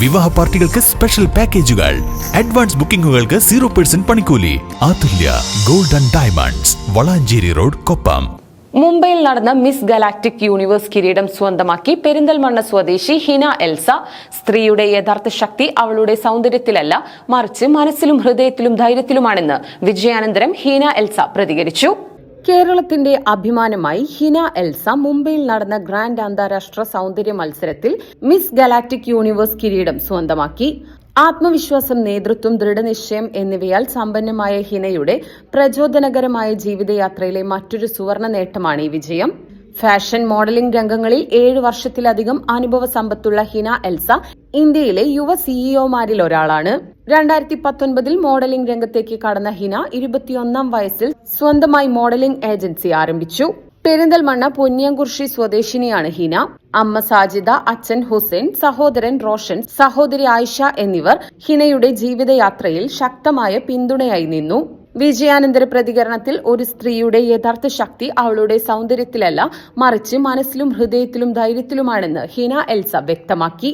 വിവാഹ പാർട്ടികൾക്ക് സ്പെഷ്യൽ പാക്കേജുകൾ അഡ്വാൻസ് ബുക്കിംഗുകൾക്ക് സീറോ പെർസെന്റ് പണിക്കൂലി. Athulya golden diamonds Valanchery road Koppam. മുംബൈയിൽ നടന്ന മിസ് ഗലാക്ടിക് യൂണിവേഴ്സ് കിരീടം സ്വന്തമാക്കി പെരിന്തൽമണ്ണ സ്വദേശി ഹിന എൽസ. സ്ത്രീയുടെ യഥാർത്ഥ ശക്തി അവളുടെ സൗന്ദര്യത്തിലല്ല മറിച്ച് മനസ്സിലും ഹൃദയത്തിലും ധൈര്യത്തിലുമാണെന്ന് വിജയാനന്തരം ഹീന എൽസ പ്രതികരിച്ചു. കേരളത്തിന്റെ അഭിമാനമായി ഹിന എൽസ മുംബൈയിൽ നടന്ന ഗ്രാൻഡ് അന്താരാഷ്ട്ര സൗന്ദര്യ മത്സരത്തിൽ മിസ് ഗലാക്ടിക് യൂണിവേഴ്സ് കിരീടം സ്വന്തമാക്കി. ആത്മവിശ്വാസം നേതൃത്വം ദൃഢനിശ്ചയം എന്നിവയാൽ സമ്പന്നമായ ഹിനയുടെ പ്രചോദനകരമായ ജീവിതയാത്രയിലെ മറ്റൊരു സുവർണ നേട്ടമാണ് ഈ വിജയം. ഫാഷൻ മോഡലിംഗ് രംഗങ്ങളിൽ ഏഴ് വർഷത്തിലധികം അനുഭവ സമ്പത്തുള്ള ഹിന എൽസ ഇന്ത്യയിലെ യുവ സിഇഒമാരിൽ ഒരാളാണ്. രണ്ടായിരത്തി പത്തൊൻപതിൽ മോഡലിംഗ് രംഗത്തേക്ക് കടന്ന ഹിന ഇരുപത്തിയൊന്നാം വയസ്സിൽ സ്വന്തമായി മോഡലിംഗ് ഏജൻസി ആരംഭിച്ചു. പെരിന്തൽമണ്ണ പൊന്നിയംകുർഷി സ്വദേശിനിയാണ് ഹിന. അമ്മ സാജിദ അച്ഛൻ ഹുസൈൻ സഹോദരൻ റോഷൻ സഹോദരി ആയിഷ എന്നിവർ ഹിനയുടെ ജീവിതയാത്രയിൽ ശക്തമായ പിന്തുണയായി നിന്നു. വിജയാനന്തര പ്രതികരണത്തിൽ ഒരു സ്ത്രീയുടെ യഥാർത്ഥ ശക്തി അവളുടെ സൗന്ദര്യത്തിലല്ല മറിച്ച് മനസ്സിലും ഹൃദയത്തിലും ധൈര്യത്തിലുമാണെന്ന് ഹിന എൽസ വ്യക്തമാക്കി.